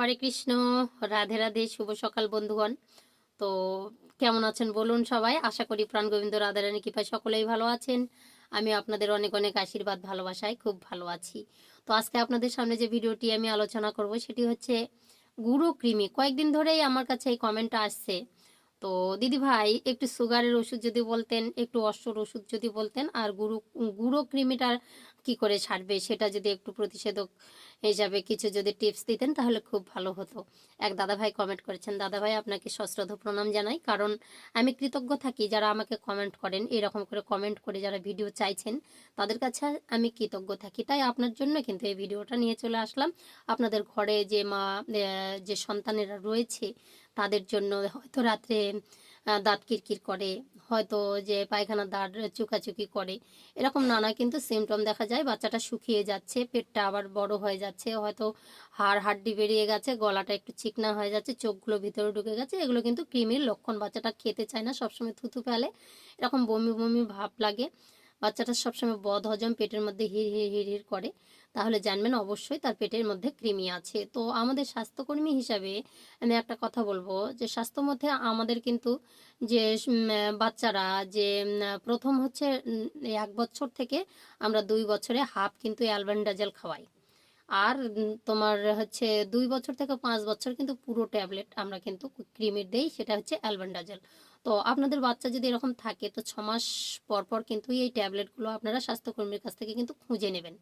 হরে কৃষ্ণ, রাধে রাধে, শুভ সকাল বন্ধুগণ। তো কেমন আছেন বলুন সবাই? আশা করি প্রাণ গোবিন্দ রাধারানী কৃপায় সকলেই ভালো আছেন। আমি আপনাদের অনেক অনেক আশীর্বাদ, ভালোবাসায় খুব ভালো আছি। তো আজকে আপনাদের সামনে যে ভিডিওটি আমি আলোচনা করব, সেটি হচ্ছে গুরু কৃমি। কয়েকদিন ধরেই আমার কাছে এই কমেন্টটা আসছে। তো দিদি ভাই, একটু সুগারের ওষুধ যদি বলতেন, একটু অশ্বর ওষুধ যদি বলতেন, আর গুঁড়ো গুঁড়ো কৃমিটা কি করে ছাড়বে সেটা যদি একটু প্রতিষেধক হিসাবে কিছু যদি টিপস দিতেন তাহলে খুব ভালো হতো। এক দাদা ভাই কমেন্ট করেছেন, দাদা ভাই, আপনাকে সশ্রদ্ধ প্রণাম জানাই, কারণ আমি কৃতজ্ঞ থাকি যারা আমাকে কমেন্ট করেন, এরকম করে কমেন্ট করে যারা ভিডিও চাইছেন, তাদের কাছে আমি কৃতজ্ঞ থাকি। তাই আপনার জন্য কিন্তু এই ভিডিওটা নিয়ে চলে আসলাম। আপনাদের ঘরে যে মা যে সন্তানেরা রয়েছে তাদের জন্য হয়তো রাত্রে দাঁত কিরকির করে, হয়তো যে পায়খানা দাঁত চুকাচুকি করে, এরকম নানা কিন্তু সিমটম দেখা যায়। বাচ্চাটা শুকিয়ে যাচ্ছে, পেটটা আবার বড় হয়ে যাচ্ছে, হয়তো হাড় হাড্ডি বেরিয়ে গেছে, গলাটা একটু চিকনা হয়ে যাচ্ছে, চোখগুলো ভিতরে ঢুকে গেছে। এগুলো কিন্তু কৃমির লক্ষণ। বাচ্চাটা খেতে চায় না, সবসময় থুতু ফেলে। এরকম বমি বমি ভাব লাগে। বাচ্চাটা সবসময় বদ হজম পেটের মধ্যে হির হির হির হির করে, তাহলে জানবেন অবশ্যই তার পেটের মধ্যে কৃমি আছে। তো আমাদের স্বাস্থ্যকর্মী হিসাবে আমি একটা কথা বলব যে স্বাস্থ্য মধ্যে আমাদের কিন্তু যে বাচ্চারা যে প্রথম হচ্ছে এক বছর থেকে আমরা দুই বছরে হাফ কিন্তু অ্যালবেন্ডাজেল খাওয়াই। আর তোমার হচ্ছে দুই বছর থেকে পাঁচ বছর কিন্তু পুরো ট্যাবলেট আমরা কিন্তু ক্রিমির দেই, সেটা হচ্ছে অ্যালবেন্ডাজেল তো আপনাদের বাচ্চা যদি এরকম থাকে, তো ছ মাস পর পর কিন্তু এই ট্যাবলেটগুলো আপনারা স্বাস্থ্যকর্মীর কাছ থেকে কিন্তু খুঁজে নেবেন।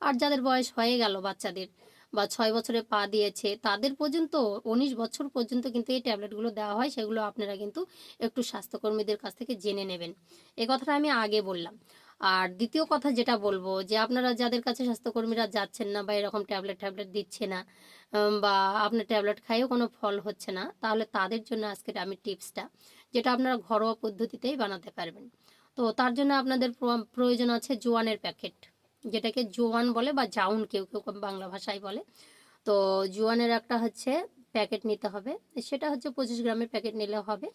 আর যাদের বয়স হয়ে গেল বাচ্চাদের বা ছয় বছরে পা দিয়েছে, তাদের পর্যন্ত, উনিশ বছর পর্যন্ত কিন্তু এই ট্যাবলেটগুলো দেওয়া হয়, সেগুলো আপনারা কিন্তু একটু স্বাস্থ্যকর্মীদের কাছ থেকে জেনে নেবেন। এ কথাটা আমি আগে বললাম। আর দ্বিতীয় কথা যেটা বলব যে আপনারা যাদের কাছে স্বাস্থ্যকর্মীরা যাচ্ছেন না বা এরকম ট্যাবলেট ট্যাবলেট দিচ্ছে না বা আপনার ট্যাবলেট খাইয়েও কোনো ফল হচ্ছে না, তাহলে তাদের জন্য আজকের আমি টিপসটা, যেটা আপনারা ঘরোয়া পদ্ধতিতেই বানাতে পারবেন। তো তার জন্য আপনাদের প্রয়োজন আছে জোয়ানের প্যাকেট, যেটাকে জোয়ান বলে বা জাউন কেউ কেউ বাংলা ভাষায় বলে। তো জোয়ানের একটা হচ্ছে প্যাকেট নিতে হবে, সেটা হচ্ছে পঁচিশ গ্রামের প্যাকেট নিলে হবে।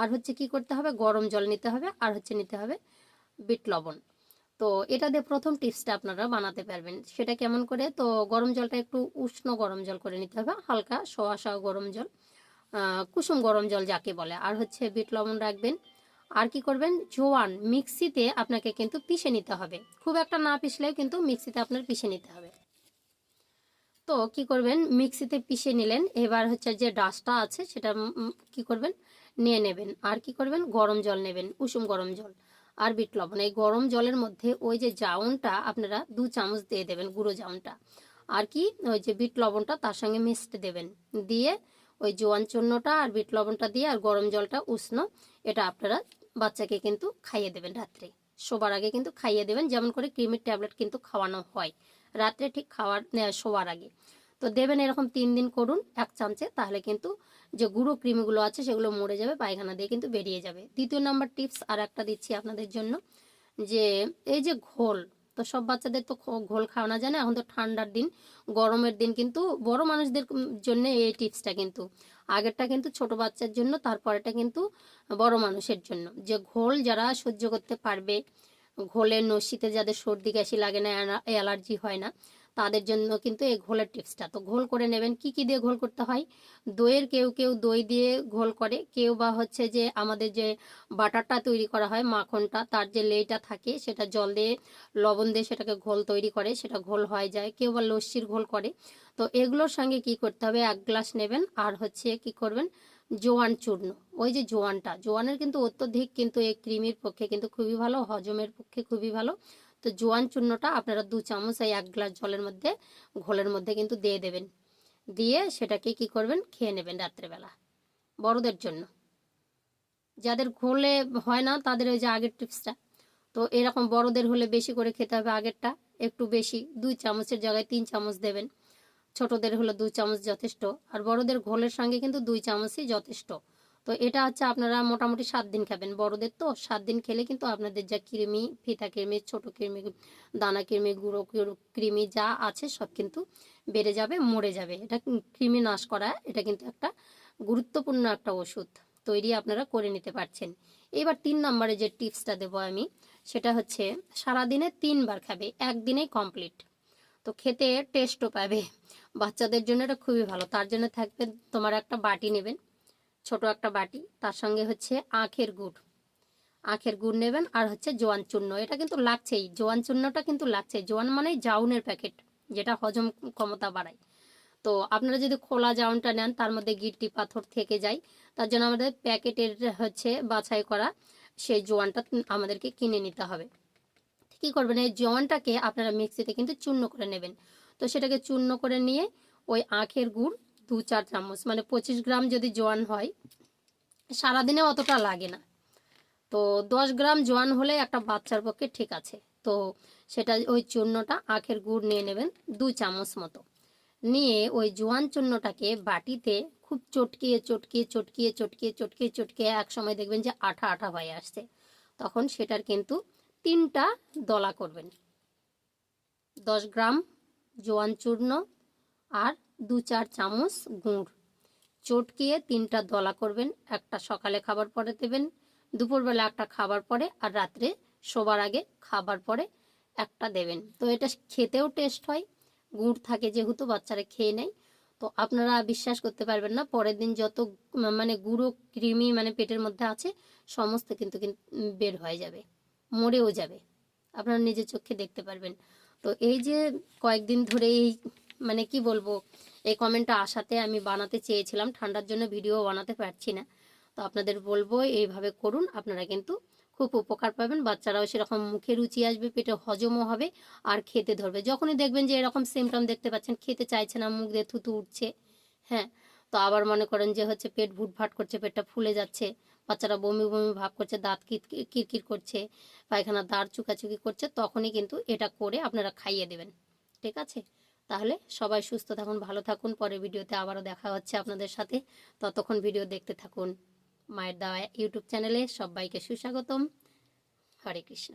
আর হচ্ছে কি করতে হবে? গরম জল নিতে হবে, আর হচ্ছে নিতে হবে বিট লবণ। তো এটা দিয়ে প্রথম টিপসটা আপনারা বানাতে পারবেন। সেটা কেমন করে? তো গরম জলটা একটু উষ্ণ গরম জল করে নিতে হবে। হালকা সোয়া সোয়া গরম জল কুসুম গরম জল যাকে বলে। আর হচ্ছে বিট লবণ রাখবেন। আর কি করবেন? জোয়ান মিক্সিতে আপনাকে কিন্তু পিষে নিতে হবে। খুব একটা না পিষলেও কিন্তু মিক্সিতে আপনার পিষে নিতে হবে। তো কি করবেন? মিক্সিতে পিষে নিলেন। এবার হচ্ছে যে ডাসটা আছে, সেটা কি করবেন? নিয়ে নেবেন। আর কি করবেন? গরম জল নেবেন, উষুম গরম জল। আর বিট লবণ। এই গরম জলের মধ্যে ওই যে জাউনটা আপনারা দু চামচ দিয়ে দেবেন, গুঁড়ো জাউনটা। আর কি, ওই যে বিট লবণটা তার সঙ্গে মিশতে দেবেন। দিয়ে ওই জোয়ান চূর্ণটা আর বিট লবণটা দিয়ে আর গরম জলটা উষ্ণ, এটা আপনারা বাচ্চাকে কিন্তু খাইয়ে দেবেন রাত্রে। শোবার আগে কিন্তু খাইয়ে দেবেন, যেমন করে ক্রিমির ট্যাবলেট কিন্তু খাওয়ানো হয়। রাত্রে ঠিক খাওয়ার শোয়ার আগে। তো দেবেন এরকম তিন দিন করুন, এক চামচে, তাহলে কিন্তু যে গুঁড়ো কৃমিগুলো আছে সেগুলো মরে যাবে, পায়খানা দিয়ে কিন্তু বেরিয়ে যাবে। দ্বিতীয় নাম্বার টিপস আর একটা দিচ্ছি আপনাদের জন্য, যে এই যে ঘোল, তো সব বাচ্চাদের তো ঘোল খাওয়ানো যায় না, এখন তো ঠান্ডার দিন, গরমের দিন কিন্তু বড় মানুষদের জন্য এই টিপসটা কিন্তু। আগেরটা কিন্তু ছোট বাচ্চার জন্য তারপরেটা কিন্তু বড় মানুষের জন্য। যে ঘোল যারা সহ্য করতে পারবে, ঘোলের নসিতে যাদের সর্দি কাশি লাগে না অ্যালার্জি হয় না তাদের জন্য কিন্তু এই ঘোলের টিপসটা। তো ঘোল করে নেবেন, কি কি দিয়ে ঘোল করতে হয়? দইয়ের কেউ কেউ দই দিয়ে ঘোল করে, কেউ বা হচ্ছে যে আমাদের যে বাটারটা তৈরি করা হয়, মাখনটা, তার যে লেইটা থাকে, সেটা জল দিয়ে, লবণ দিয়ে সেটাকে ঘোল তৈরি করে, সেটা ঘোল হয়ে যায়। কেউ বা লস্যির ঘোল করে। তো এগুলোর সঙ্গে কি করতে হবে? এক গ্লাস নেবেন, আর হচ্ছে কি করবেন? জোয়ান চূর্ণ। ওই যে জোয়ানটা, জোয়ানের কিন্তু অত্যধিক কিন্তু এই কৃমির পক্ষে কিন্তু খুবই ভালো, হজমের পক্ষে খুবই ভালো। তো জোয়ান চূর্ণটা আপনারা দু চামচ এই এক গ্লাস জলের মধ্যে, ঘোলের মধ্যে কিন্তু দিয়ে দেবেন। দিয়ে সেটাকে কি করবেন? খেয়ে নেবেন রাত্রেবেলা, বড়দের জন্য। যাদের ঘোলে হয় না, তাদের ওই যে আগের টিপসটা। তো এরকম বড়দের হলে বেশি করে খেতে হবে আগেরটা। একটু বেশি, দুই চামচের জায়গায় তিন চামচ দেবেন। ছোটদের হলো দুই চামচ যথেষ্ট। আর বড়দের ঘোলের সঙ্গে কিন্তু দুই চামচই যথেষ্ট। তো এটা হচ্ছে আপনারা মোটামুটি সাত দিন খাবেন। বড়দের তো সাত দিন খেলে কিন্তু আপনাদের যা কৃমি, ফিতা কৃমি, ছোট কৃমি, দানা কৃমি, গুঁড়ো কৃমি যা আছে সব কিন্তু বেড়ে যাবে, মরে যাবে। এটা কৃমি নাশ করা, এটা কিন্তু একটা গুরুত্বপূর্ণ একটা ওষুধ তৈরি আপনারা করে নিতে পারছেন। এবার তিন নম্বরে যে টিপসটা দেবো আমি, সেটা হচ্ছে সারাদিনে তিনবার খাবে, একদিনেই কমপ্লিট। তো খেতে টেস্টও পাবে। বাচ্চাদের জন্য এটা খুবই ভালো, তার জন্য থাকবে তোমার একটা বাটি নেবেন ছোট একটা বাটি, তার সঙ্গে হচ্ছে আখের গুড়। আখের গুড় নেবেন আর হচ্ছে জোয়ান চূর্ণ। এটা কিন্তু লাগছেই, জোয়ান চূর্ণটা কিন্তু লাগছে জোয়ান মানে জাউনের প্যাকেট, যেটা হজম ক্ষমতা বাড়ায়। তো আপনারা যদি খোলা জাউনটা নেন, তার মধ্যে গিট্টি পাথর থেকে যায়, তার জন্য আমাদের প্যাকেটের হচ্ছে বাছাই করা সেই জোয়ানটা আমাদেরকে কিনে নিতে হবে। কী করবেন, এই জোয়ানটাকে আপনারা মিক্সিতে কিন্তু চূর্ণ করে নেবেন। তো সেটাকে চূর্ণ করে নিয়ে ওই আখের গুড় দু চার চামচ মানে পঁচিশ গ্রাম যদি জোয়ান হয়, সারাদিনে অতটা লাগে না। তো দশ গ্রাম জোয়ান হলে একটা বাচ্চার পক্ষে ঠিক আছে। তো সেটা ওই চূর্ণটা আখের গুড় নিয়ে নেবেন দু চামচ মতো। নিয়ে ওই জোয়ান চূর্ণটাকে বাটিতে খুব চটকিয়ে চটকিয়ে চটকিয়ে চটকিয়ে চটকিয়ে চটকিয়ে এক সময় দেখবেন যে আঠা আঠা হয়ে আসছে। তখন সেটার কিন্তু তিনটা দলা করবেন। দশ গ্রাম জোয়ান চূর্ণ আর দু চার চামচ গুড়। চটকিয়ে তিনটা দলা করবেন, একটা সকালে খাবার পরে দেবেন, দুপুরবেলা একটা খাবার পরে আর রাত্রে শোবার আগে খাবার পরে একটা দেবেন। তো এটা খেতেও টেস্ট হয়, গুড় থাকে যেহেতু বাচ্চারা খেয়ে নেয়। তো আপনারা বিশ্বাস করতে পারবেন না, পরের দিন যত মানে গুঁড়ো কৃমি মানে পেটের মধ্যে আছে, সমস্ত কিন্তু কিন্তু বের হয়ে যাবে, মরেও যাবে। আপনারা নিজের চোখে দেখতে পারবেন। তো এই যে কয়েকদিন ধরে এই মানে কি বলব, এই কমেন্টটা আসাতে আমি বানাতে চেয়েছিলাম, ঠান্ডার জন্য ভিডিও বানাতে পারছি না। তো আপনাদের বলব এইভাবে করুন, আপনারা কিন্তু খুব উপকার পাবেন, বাচ্চারাও সেরকম মুখে রুচি আসবে, পেটে হজমও হবে আর খেতে ধরবে। যখনই দেখবেন যে এরকম সিমটম দেখতে পাচ্ছেন, খেতে চাইছে না, মুখ দিয়ে থুতু উঠছে হ্যাঁ তো আবার মনে করেন যে হচ্ছে পেট ভুটভাট করছে, পেটটা ফুলে যাচ্ছে, বাচ্চারা বমি বমি ভাব করছে, দাঁত কিরকির করছে পায়খানা দাঁড় চুকাচুকি করছে, তখনই কিন্তু এটা করে আপনারা খাইয়ে দেবেন, ঠিক আছে? তাহলে সবাই সুস্থ থাকুন, ভালো থাকুন। পরের ভিডিওতে আবারও দেখা হচ্ছে আপনাদের সাথে। ততক্ষণ ভিডিও দেখতে থাকুন। মায়ের দাওয়া ইউটিউব চ্যানেলে সবাইকে সুস্বাগতম। হরে কৃষ্ণ।